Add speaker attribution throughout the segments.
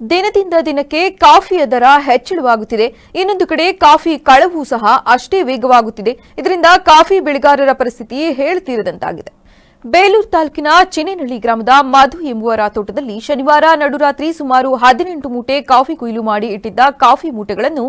Speaker 1: ದಿನದಿಂದ ದಿನಕ್ಕೆ ಕಾಫಿಯ ದರ ಹೆಚ್ಚಳವಾಗುತ್ತಿದೆ. ಇನ್ನೊಂದು ಕಡೆ ಕಾಫಿ ಕಳವು ಸಹ ಅಷ್ಟೇ ವೇಗವಾಗುತ್ತಿದೆ. ಇದರಿಂದ ಕಾಫಿ ಬೆಳೆಗಾರರ ಪರಿಸ್ಥಿತಿ ಹೇಳ್ತೀರದಂತಾಗಿದೆ. ಬೇಲೂರು ತಾಲೂಕಿನ ಚಿನೇನಹಳ್ಳಿ ಗ್ರಾಮದ ಮಧು ಎಂಬುವರ ತೋಟದಲ್ಲಿ ಶನಿವಾರ ನಡುರಾತ್ರಿ ಸುಮಾರು ಹದಿನೆಂಟು ಮೂಟೆ ಕಾಫಿ ಕೊಯ್ಲು ಮಾಡಿ ಇಟ್ಟಿದ್ದ ಕಾಫಿ ಮೂಟೆಗಳನ್ನು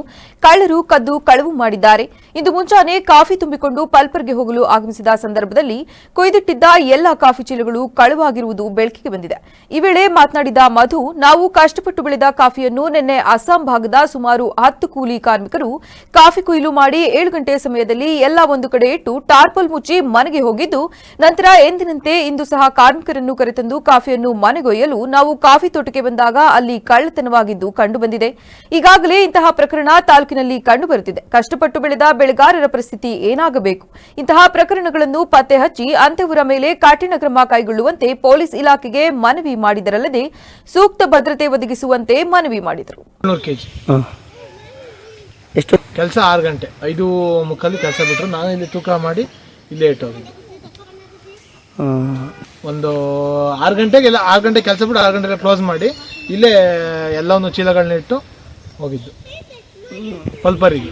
Speaker 1: ಕಳ್ಳರು ಕದ್ದು ಕಳವು ಮಾಡಿದ್ದಾರೆ. ಇಂದು ಮುಂಜಾನೆ ಕಾಫಿ ತುಂಬಿಕೊಂಡು ಪಲ್ಪರ್ಗೆ ಹೋಗಲು ಆಗಮಿಸಿದ ಸಂದರ್ಭದಲ್ಲಿ ಕೊಯ್ದಿಟ್ಟಿದ್ದ ಎಲ್ಲ ಕಾಫಿ ಚೀಲಗಳು ಕಳುವಾಗಿರುವುದು ಬೆಳಕಿಗೆ ಬಂದಿದೆ. ಈ ವೇಳೆ ಮಾತನಾಡಿದ ಮಧು, ನಾವು ಕಷ್ಟಪಟ್ಟು ಬೆಳೆದ ಕಾಫಿಯನ್ನು ನಿನ್ನೆ ಅಸ್ಸಾಂ ಭಾಗದ ಸುಮಾರು ಹತ್ತು ಕೂಲಿ ಕಾರ್ಮಿಕರು ಕಾಫಿ ಕೊಯ್ಲು ಮಾಡಿ ಏಳು ಗಂಟೆ ಸಮಯದಲ್ಲಿ ಎಲ್ಲ ಒಂದು ಕಡೆ ಇಟ್ಟು ಟಾರ್ಪಲ್ ಮುಚ್ಚಿ ಮನೆಗೆ ಹೋಗಿದ್ದು, ನಂತರ ಎಂದಿನಂತೆ ಇಂದು ಸಹ ಕಾರ್ಮಿಕರನ್ನು ಕರೆತಂದು ಕಾಫಿಯನ್ನು ಮನೆಗೊಯ್ಯಲು ನಾವು ಕಾಫಿ ತೋಟಕ್ಕೆ ಬಂದಾಗ ಅಲ್ಲಿ ಕಳ್ಳತನವಾಗಿದ್ದು ಕಂಡುಬಂದಿದೆ. ಈಗಾಗಲೇ ಇಂತಹ ಪ್ರಕರಣ ತಾಲೂಕಿನಲ್ಲಿ ಕಂಡುಬರುತ್ತಿದೆ. ಕಷ್ಟಪಟ್ಟು ಬೆಳೆದ ಬೆಳೆಗಾರರ ಪರಿಸ್ಥಿತಿ ಏನಾಗಬೇಕು? ಇಂತಹ ಪ್ರಕರಣಗಳನ್ನು ಪತ್ತೆ ಹಚ್ಚಿ ಅಂತವರ ಮೇಲೆ ಕಠಿಣ ಕ್ರಮ ಕೈಗೊಳ್ಳುವಂತೆ ಪೊಲೀಸ್ ಇಲಾಖೆಗೆ ಮನವಿ ಮಾಡಿದರಲ್ಲದೆ ಸೂಕ್ತ ಭದ್ರತೆ ಒದಗಿಸುವಂತೆ ಮನವಿ ಮಾಡಿದರು.
Speaker 2: ಎಷ್ಟು?
Speaker 3: ಕೆಲಸ ಆರು ಗಂಟೆ. ಐದು ಮುಕ್ಕಲ್ಲಿ ಕೆಲಸ ಬಿಟ್ಟರು ನಾನು ಇಲ್ಲಿ ತೂಕ ಮಾಡಿ ಇಲ್ಲೇ ಇಟ್ಟೋಗಿದ್ದು ಒಂದು ಆರು ಗಂಟೆಗೆ ಎಲ್ಲ ಆರು ಗಂಟೆ ಕೆಲಸ ಬಿಟ್ಟು ಆರು ಗಂಟೆಗೆ ಕ್ಲೋಸ್ ಮಾಡಿ ಇಲ್ಲೇ ಎಲ್ಲವನ್ನು ಚೀಲಗಳನ್ನ ಇಟ್ಟು ಹೋಗಿದ್ದು ಪಲ್ಪರಿಗೆ.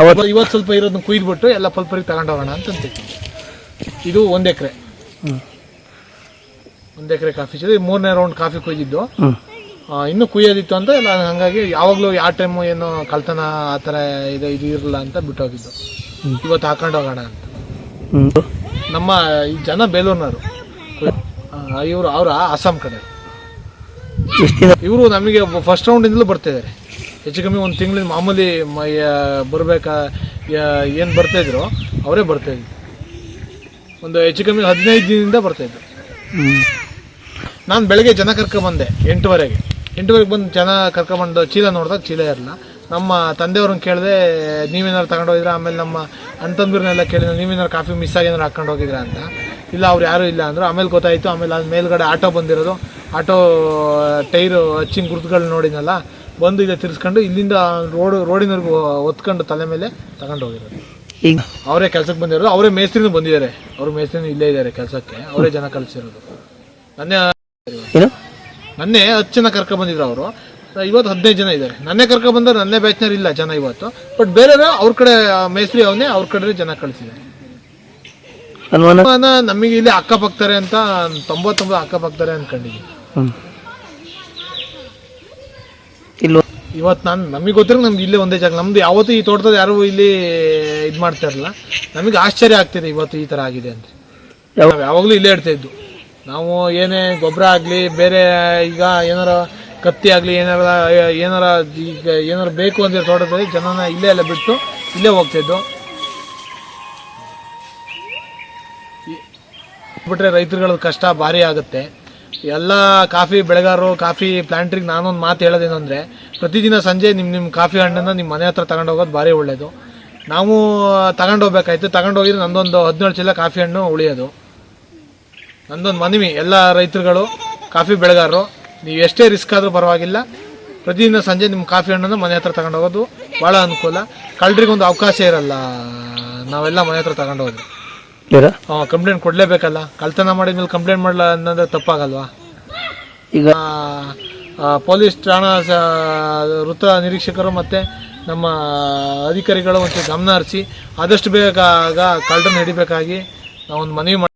Speaker 2: ಅವತ್ತು
Speaker 3: ಇವತ್ತು ಸ್ವಲ್ಪ ಇರೋದನ್ನ ಕುಯ್ದುಬಿಟ್ಟು ಎಲ್ಲ ಪಲ್ಪರಿಗೆ ತಗೊಂಡು ಹೋಗೋಣ ಅಂತ ಅಂತಿದ್ದೆ ಇದು ಒಂದು ಎಕರೆ. ಒಂದು ಎಕರೆ ಕಾಫಿ ಚೀಲ ಮೂರನೇ ರೌಂಡ್ ಕಾಫಿ ಕುಯ್ದಿದ್ದು. ಇನ್ನು ಕುಯ್ಯೋದಿತ್ತು ಅಂತ ಎಲ್ಲ ಹಂಗಾಗಿ ಯಾವಾಗಲೂ ಯಾವ ಟೈಮು ಏನು ಕಳ್ತನ ಆ ಥರ ಇದು ಇದು ಇರಲ್ಲ ಅಂತ ಬಿಟ್ಟೋಗಿದ್ದು. ಇವತ್ತು ಹಾಕೊಂಡು ಹೋಗೋಣ ಅಂತ ನಮ್ಮ ಈ ಜನ ಬೇಲೂರಿನವರು. ಇವರು ಅವರ ಅಸ್ಸಾಂ ಕಡೆ. ಇವರು ನಮಗೆ ಫಸ್ಟ್ ರೌಂಡಿಂದಲೂ ಬರ್ತಿದ್ದಾರೆ ಹೆಚ್ಚು ಕಮ್ಮಿ ಒಂದು ತಿಂಗಳಿಂದ ಮಾಮೂಲಿ ಬರಬೇಕಾ ಏನು ಬರ್ತಾಯಿದ್ರು ಅವರೇ ಬರ್ತಾಯಿದ್ರು ಒಂದು ಹೆಚ್ಚು ಕಮ್ಮಿ ಹದಿನೈದು ದಿನದಿಂದ ಬರ್ತಾಯಿದ್ರು ನಾನು ಬೆಳಗ್ಗೆ ಜನ ಕರ್ಕೊಂಬಂದೆ ಎಂಟುವರೆಗೆ. ಎಂಟುವರೆಗೆ ಬಂದು ಜನ ಕರ್ಕೊಂಬಂದು ಚೀಲ ನೋಡಿದಾಗ ಚೀಲ ಇರಲ್ಲ ನಮ್ಮ ತಂದೆಯವ್ರನ್ನ ಕೇಳಿದೆ ನೀವೇನಾರು ತಗೊಂಡು ಹೋಗಿದ್ರಾ? ಆಮೇಲೆ ನಮ್ಮ ಅಂತಂದ್ರನ್ನೆಲ್ಲ ಕೇಳಿದ್ರೆ ನೀವೇನಾರು ಕಾಫಿ ಮಿಸ್ ಆಗಿ ಏನಾರು ಹಾಕೊಂಡು ಹೋಗಿದ್ರ ಅಂತ. ಇಲ್ಲ ಅವ್ರು ಯಾರೂ ಇಲ್ಲ ಅಂದರು. ಆಮೇಲೆ ಗೊತ್ತಾಯಿತು ಆಮೇಲೆ ಅದು ಮೇಲ್ಗಡೆ ಆಟೋ ಬಂದಿರೋದು. ಆಟೋ ಟೈರು ಹಚ್ಚಿನ ಗುರುತುಗಳು ನೋಡಿನಲ್ಲ ಬಂದು ಇದೆ ತಿರ್ಸ್ಕೊಂಡು ಇಲ್ಲಿಂದ ರೋಡ್ ರೋಡಿನವರೆಗೂ ಒತ್ಕೊಂಡು ತಲೆ ಮೇಲೆ ತಗೊಂಡು ಹೋಗಿರೋದು.
Speaker 2: ಈಗ
Speaker 3: ಅವರೇ ಕೆಲಸಕ್ಕೆ ಬಂದಿರೋದು. ಅವರೇ ಮೇಸ್ತ್ರಿನೂ ಬಂದಿದ್ದಾರೆ. ಅವ್ರ ಮೇಸ್ತ್ರಿನೂ ಇಲ್ಲೇ ಇದ್ದಾರೆ ಕೆಲಸಕ್ಕೆ. ಅವರೇ ಜನ ಕಳಿಸಿರೋದು. ನನ್ನೇ
Speaker 2: ಏನು?
Speaker 3: ನನ್ನೇ ಹತ್ತು ಜನ ಕರ್ಕೊ ಬಂದಿದ್ರು ಅವರು. ಇವತ್ತು ಹದಿನೈದು ಜನ ಇದ್ದಾರೆ. ನನ್ನೇ ಕರ್ಕೊ ಬಂದ್ರೆ ನನ್ನೇ ಬ್ಯಾಚ್ನರ್ ಇಲ್ಲ ಜನ ಇವತ್ತು. ಬಟ್ ಬೇರೆ ಅವ್ರ ಕಡೆ ಮೇಸ್ತ್ರಿ ಅವನೇ ಅವ್ರ ಕಡೆ ಜನ ಕಳಿಸಿದ್ದಾರೆ.
Speaker 2: ಅನುಮಾನ?
Speaker 3: ನಮಗೆ ಇಲ್ಲಿ ಅಕ್ಕಪಕ್ತಾರೆ ಅಂತ ತೊಂಬತ್ತೊಂಬತ್ತು ಅಕ್ಕಪಕ್ತಾರೆ ಅನ್ಕೊಂಡಿದ್ದೀನಿ
Speaker 2: ಹ್ಞೂ ಇಲ್ಲ
Speaker 3: ಇವತ್ತು ನಾನು ನಮಗೆ ಗೊತ್ತಿರೋ ನಮ್ಗೆ ಇಲ್ಲೇ ಒಂದೇ ಜಾಗ. ನಮ್ದು ಯಾವತ್ತೂ ಈ ತೋಟದಲ್ಲಿ ಯಾರು ಇಲ್ಲಿ ಇದು ಮಾಡ್ತಾ ಇರಲಿಲ್ಲ. ನಮಗೆ ಆಶ್ಚರ್ಯ ಆಗ್ತಿದೆ ಇವತ್ತು ಈ ಥರ ಆಗಿದೆ ಅಂತ. ನಾವು ಯಾವಾಗಲೂ ಇಲ್ಲೇ ಇಡ್ತಾ ಇದ್ದು. ನಾವು ಏನೇ ಗೊಬ್ಬರ ಆಗಲಿ ಬೇರೆ ಈಗ ಏನಾರ ಕತ್ತಿ ಆಗಲಿ ಏನಾರ ಏನಾರ ಈಗ ಏನಾರು ಬೇಕು ಅಂದ್ರೆ ತೋಟದಲ್ಲಿ ಜನನ ಇಲ್ಲೇ ಎಲ್ಲ ಬಿಟ್ಟು ಇಲ್ಲೇ ಹೋಗ್ತಿದ್ದು ಬಿಟ್ಟರೆ ಬಿಟ್ರೆ ರೈತರುಗಳ ಕಷ್ಟ ಭಾರಿ ಆಗುತ್ತೆ. ಎಲ್ಲ ಕಾಫಿ ಬೆಳೆಗಾರರು, ಕಾಫಿ ಪ್ಲಾಂಟ್ರಿಗೆ ನಾನೊಂದು ಮಾತು ಹೇಳೋದೇನು ಅಂದರೆ ಪ್ರತಿದಿನ ಸಂಜೆ ನಿಮ್ಮ ನಿಮ್ಮ ಕಾಫಿ ಹಣ್ಣನ್ನು ನಿಮ್ಮ ಮನೆ ಹತ್ರ ತಗೊಂಡು ಹೋಗೋದು ಭಾರಿ ಒಳ್ಳೆಯದು ನಾವು ತಗೊಂಡು ಹೋಗ್ಬೇಕಾಯ್ತು. ತಗೊಂಡು ಹೋಗಿದ್ರೆ ನಂದೊಂದು ಹದಿನೇಳು ಚೀಲ ಕಾಫಿ ಹಣ್ಣು ಉಳಿಯೋದು. ನಂದೊಂದು ಮನವಿ, ಎಲ್ಲ ರೈತರುಗಳು, ಕಾಫಿ ಬೆಳೆಗಾರರು, ನೀವು ಎಷ್ಟೇ ರಿಸ್ಕ್ ಆದರೂ ಪರವಾಗಿಲ್ಲ. ಪ್ರತಿದಿನ ಸಂಜೆ ನಿಮ್ಮ ಕಾಫಿ ಹಣ್ಣನ್ನು ಮನೆ ಹತ್ರ ತಗೊಂಡು ಹೋಗೋದು ಭಾಳ ಅನುಕೂಲ. ಕಳ್ಳರಿಗೊಂದು ಅವಕಾಶ ಇರಲ್ಲ. ನಾವೆಲ್ಲ ಮನೆ ಹತ್ರ ತಗೊಂಡು
Speaker 2: ಬೇರೆ
Speaker 3: ಕಂಪ್ಲೇಂಟ್ ಕೊಡ್ಲೇಬೇಕಲ್ಲ. ಕಳ್ತನ ಮಾಡಿದ್ಮೇಲೆ ಕಂಪ್ಲೇಂಟ್ ಮಾಡಲ್ಲ ಅನ್ನೋದು ತಪ್ಪಾಗಲ್ವಾ?
Speaker 2: ಈಗ
Speaker 3: ಆ, ಆ, ಪೊಲೀಸ್ ಠಾಣಾ ವೃತ್ತ ನಿರೀಕ್ಷಕರು ಮತ್ತು ನಮ್ಮ ಅಧಿಕಾರಿಗಳು ಒಂಚೂರು ಗಮನ ಹರಿಸಿ ಆದಷ್ಟು ಬೇಗ ಕಳ್ಳರನ್ನ ಹಿಡಿಬೇಕಾಗಿ ನಾವೊಂದು ಮನವಿ ಮಾಡಿ